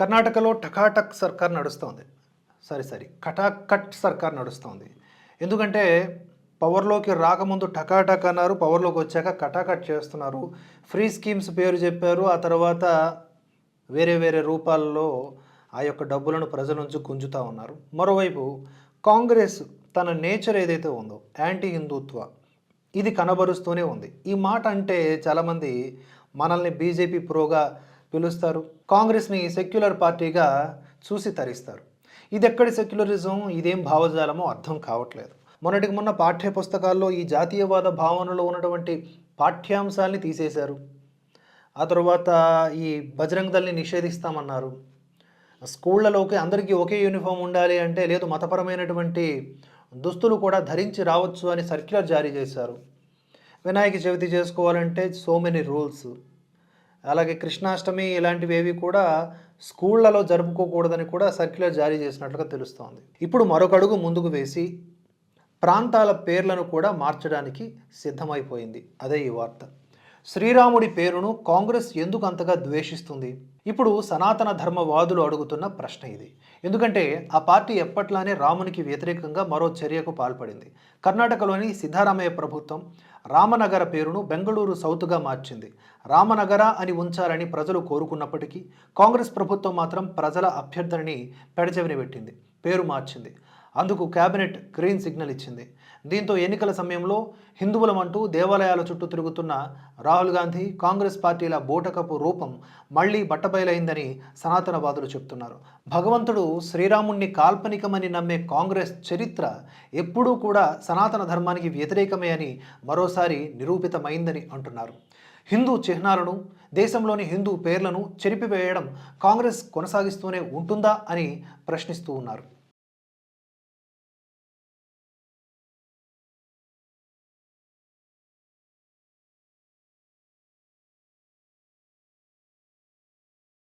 కర్ణాటకలో టకాటక్ సర్కార్ నడుస్తోంది. సరే సరే. కటాకట్ సర్కార్ నడుస్తోంది. ఎందుకంటే పవర్లోకి రాకముందు టకాటక్ అన్నారు పవర్లోకి వచ్చాక కటాకట్ చేస్తున్నారు. ఫ్రీ స్కీమ్స్ పేరు చెప్పారు. ఆ తర్వాత వేరే వేరే రూపాల్లో ఆ యొక్క డబ్బులను ప్రజల నుంచి గుంజుతూ ఉన్నారు. మరోవైపు కాంగ్రెస్ తన నేచర్ ఏదైతే ఉందో యాంటీ హిందుత్వ ఇది కనబరుస్తూనే ఉంది. ఈ మాట అంటే చాలామంది మనల్ని బీజేపీ ప్రోగా పిలుస్తారు. కాంగ్రెస్ని సెక్యులర్ పార్టీగా చూసి తరిస్తారు. ఇది ఎక్కడి సెక్యులరిజం? ఇదేం భావజాలమో అర్థం కావట్లేదు. మొన్నటికి మొన్న పాఠ్య పుస్తకాల్లో ఈ జాతీయవాద భావనలో ఉన్నటువంటి పాఠ్యాంశాల్ని తీసేశారు. ఆ తర్వాత ఈ బజరంగ్ దళని నిషేధిస్తామన్నారు. స్కూళ్ళలోకి అందరికీ ఒకే యూనిఫామ్ ఉండాలి అంటే లేదు మతపరమైనటువంటి దుస్తులు కూడా ధరించి రావచ్చు అని సర్క్యులర్ జారీ చేశారు. వినాయక చవితి చేసుకోవాలంటే సో మెనీ రూల్స్. అలాగే కృష్ణాష్టమి ఇలాంటివి ఏవి కూడా స్కూళ్ళలో జరుపుకోకూడదని కూడా సర్క్యులర్ జారీ చేసినట్లుగా తెలుస్తోంది. ఇప్పుడు మరొక అడుగు ముందుకు వేసి ప్రాంతాల పేర్లను కూడా మార్చడానికి సిద్ధమైపోయింది. అదే ఈ వార్త. శ్రీరాముడి పేరును కాంగ్రెస్ ఎందుకు అంతగా ద్వేషిస్తుంది? ఇప్పుడు సనాతన ధర్మవాదులు అడుగుతున్న ప్రశ్న ఇది. ఎందుకంటే ఆ పార్టీ ఎప్పట్లానే రామునికి వ్యతిరేకంగా మరో చర్యకు పాల్పడింది. కర్ణాటకలోని సిద్ధారామయ్య ప్రభుత్వం రామనగర పేరును బెంగళూరు సౌత్గా మార్చింది. రామనగర అని ఉంచాలని ప్రజలు కోరుకున్నప్పటికీ కాంగ్రెస్ ప్రభుత్వం మాత్రం ప్రజల అభ్యర్థనని పెడచెవిని పెట్టింది. పేరు మార్చింది. అందుకు కేబినెట్ గ్రీన్ సిగ్నల్ ఇచ్చింది. దీంతో ఎన్నికల సమయంలో హిందువులమంటూ దేవాలయాల చుట్టూ తిరుగుతున్న రాహుల్ గాంధీ కాంగ్రెస్ పార్టీల బోటకపు రూపం మళ్ళీ బట్టబయలైందని సనాతనవాదులు చెప్తున్నారు. భగవంతుడు శ్రీరాముణ్ణి కాల్పనికమని నమ్మే కాంగ్రెస్ చరిత్ర ఎప్పుడూ కూడా సనాతన ధర్మానికి వ్యతిరేకమే అని మరోసారి నిరూపితమైందని అంటున్నారు. హిందూ చిహ్నాలను దేశంలోని హిందూ పేర్లను చెరిపివేయడం కాంగ్రెస్ కొనసాగిస్తూనే ఉంటుందా అని ప్రశ్నిస్తూ ఉన్నారు.